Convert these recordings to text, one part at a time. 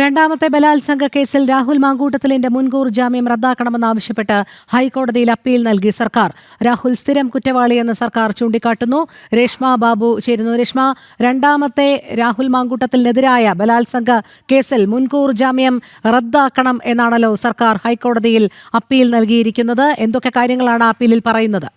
രണ്ടാമത്തെ ബലാത്സംഗ കേസിൽ രാഹുൽ മാങ്കൂട്ടത്തിലിന്റെ മുൻകൂർ ജാമ്യം റദ്ദാക്കണമെന്നാവശ്യപ്പെട്ട് ഹൈക്കോടതിയിൽ അപ്പീൽ നൽകി സർക്കാർ. രാഹുൽ സ്ഥിരം കുറ്റവാളിയെന്ന് സർക്കാർ ചൂണ്ടിക്കാട്ടുന്നു. രേഷ്മ ബാബു ചേരുന്നു. രേഷ്മ രണ്ടാമത്തെ രാഹുൽ മാങ്കൂട്ടത്തിനെതിരായ ബലാത്സംഗ കേസിൽ മുൻകൂർ ജാമ്യം റദ്ദാക്കണം എന്നാണല്ലോ സർക്കാർ ഹൈക്കോടതിയിൽ അപ്പീൽ നൽകിയിരിക്കുന്നത്. എന്തൊക്കെ കാര്യങ്ങളാണ് അപ്പീലിൽ പറയുന്നത്?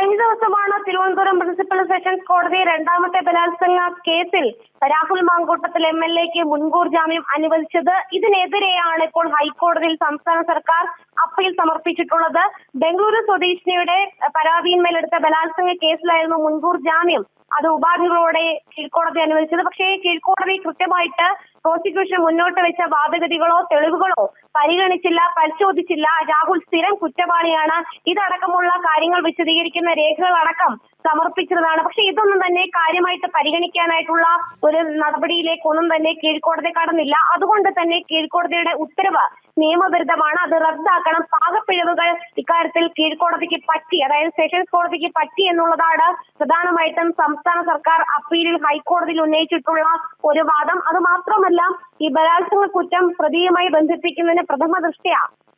കഴിഞ്ഞ ദിവസമാണ് തിരുവനന്തപുരം പ്രിൻസിപ്പൽ സെഷൻസ് കോടതി രണ്ടാമത്തെ ബലാത്സംഗ കേസിൽ രാഹുൽ മാങ്കൂട്ടത്തിൽ എം എൽ എക്ക് മുൻകൂർ ജാമ്യം അനുവദിച്ചത്. ഇതിനെതിരെയാണ് ഇപ്പോൾ ഹൈക്കോടതിയിൽ സംസ്ഥാന സർക്കാർ അപ്പീൽ സമർപ്പിച്ചിട്ടുള്ളത്. ബംഗളൂരു സ്വദേശിനിയുടെ പരാതിയിന്മേലെടുത്ത ബലാത്സംഗ കേസിലായിരുന്നു മുൻകൂർ ജാമ്യം. അത് ഉപാധികളോടെ കീഴ്ക്കോടതി അനുവദിച്ചത്. പക്ഷേ കീഴ്ക്കോടതി കൃത്യമായിട്ട് പ്രോസിക്യൂഷൻ മുന്നോട്ട് വെച്ച വാദഗതികളോ തെളിവുകളോ പരിഗണിച്ചില്ല പരിശോധിച്ചില്ല. രാഹുൽ സ്ഥിരം കുറ്റവാളിയാണ്. ഇതടക്കമുള്ള കാര്യങ്ങൾ വിശദീകരിക്കുന്ന രേഖകളടക്കം സമർപ്പിച്ചതാണ്. പക്ഷെ ഇതൊന്നും തന്നെ കാര്യമായിട്ട് പരിഗണിക്കാനായിട്ടുള്ള ഒരു നടപടിയിലേക്കൊന്നും തന്നെ കീഴ്ക്കോടതി കടന്നില്ല. അതുകൊണ്ട് തന്നെ കീഴ്ക്കോടതിയുടെ ഉത്തരവ് നിയമവിരുദ്ധമാണ്. അത് റദ്ദാക്കണം. പാകപ്പിഴവുകൾ ഇക്കാര്യത്തിൽ കീഴ്ക്കോടതിക്ക് പറ്റി അതായത് സെഷൻസ് കോടതിക്ക് പറ്റി എന്നുള്ളതാണ് പ്രധാനമായിട്ടും സംസ്ഥാന സർക്കാർ അപ്പീലിൽ ഹൈക്കോടതിയിൽ ഉന്നയിച്ചിട്ടുള്ള ഒരു വാദം. അത് മാത്രമല്ല ഈ ബലാത്സംഗ കുറ്റം പ്രതിയുമായി ബന്ധിപ്പിക്കുന്നതിന് പ്രഥമ ദൃഷ്ടിയ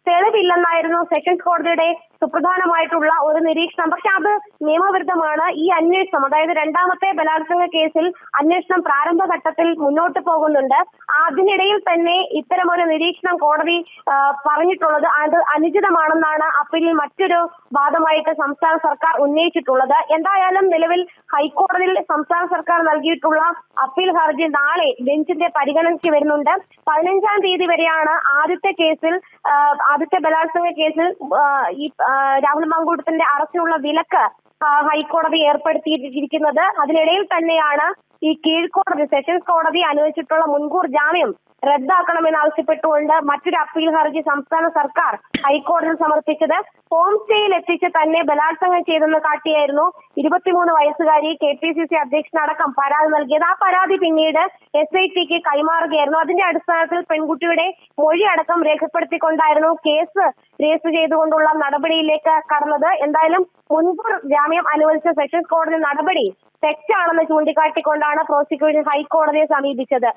തെളിവില്ലെന്നായിരുന്നു സെഷൻസ് കോടതിയുടെ സുപ്രധാനമായിട്ടുള്ള ഒരു നിരീക്ഷണം. പക്ഷെ അത് നിയമവിരുദ്ധമാണ്. ഈ അന്വേഷണം അതായത് രണ്ടാമത്തെ ബലാത്സംഗ കേസിൽ അന്വേഷണം പ്രാരംഭഘട്ടത്തിൽ മുന്നോട്ട് പോകുന്നുണ്ട്. അതിനിടയിൽ തന്നെ ഇത്തരമൊരു നിരീക്ഷണം കോടതി പറഞ്ഞിട്ടുള്ളത് അത് അനുചിതമാണെന്നാണ് അപ്പീലിൽ മറ്റൊരു വാദമായിട്ട് സംസ്ഥാന സർക്കാർ ഉന്നയിച്ചിട്ടുള്ളത്. എന്തായാലും നിലവിൽ ഹൈക്കോടതിയിൽ സംസ്ഥാന സർക്കാർ നൽകിയിട്ടുള്ള അപ്പീൽ ഹർജി നാളെ ബെഞ്ചിന്റെ പരിഗണനയ്ക്ക് വരുന്നുണ്ട്. പതിനഞ്ചാം തീയതി വരെയാണ് ആദ്യത്തെ കേസിൽ ആദ്യത്തെ ബലാത്സംഗ കേസിൽ ഈ രാഹുൽ മാങ്കൂട്ടത്തിന്റെ അറസ്റ്റിനുള്ള വിലക്ക് ഹൈക്കോടതി ഏർപ്പെടുത്തിയിരിക്കുന്നത് അതിനിടയിൽ തന്നെയാണ് ഈ കീഴ്ക്കോടതി സെഷൻസ് കോടതി അനുവദിച്ചിട്ടുള്ള മുൻകൂർ ജാമ്യം റദ്ദാക്കണമെന്നാവശ്യപ്പെട്ടുകൊണ്ട് മറ്റൊരു അപ്പീൽ ഹർജി സംസ്ഥാന സർക്കാർ ഹൈക്കോടതിയിൽ സമർപ്പിച്ചത്. ഹോം സ്റ്റേയിൽ എത്തിച്ച് തന്നെ ബലാത്സംഗം ചെയ്തെന്ന് കാട്ടിയായിരുന്നു ഇരുപത്തിമൂന്ന് വയസ്സുകാരി കെ പി സി സി അധ്യക്ഷനടക്കം പരാതി നൽകിയത്. ആ പരാതി പിന്നീട് എസ് ഐ ടിക്ക് കൈമാറുകയായിരുന്നു. അതിന്റെ അടിസ്ഥാനത്തിൽ പെൺകുട്ടിയുടെ മൊഴി അടക്കം രേഖപ്പെടുത്തിക്കൊണ്ടായിരുന്നു കേസ് രജിസ്റ്റർ ചെയ്തുകൊണ്ടുള്ള നടപടിയിലേക്ക് കടന്നത്. എന്തായാലും മുൻകൂർ ജാമ്യം അനുവദിച്ച സെഷൻസ് കോടതി നടപടി തെറ്റാണെന്ന് ചൂണ്ടിക്കാട്ടിക്കൊണ്ടാണ് പ്രോസിക്യൂഷൻ ഹൈക്കോടതിയെ സമീപിച്ചത്.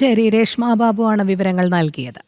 ശരി രേഷ്മ ബാബു ആണ് വിവരങ്ങൾ നൽകിയത്.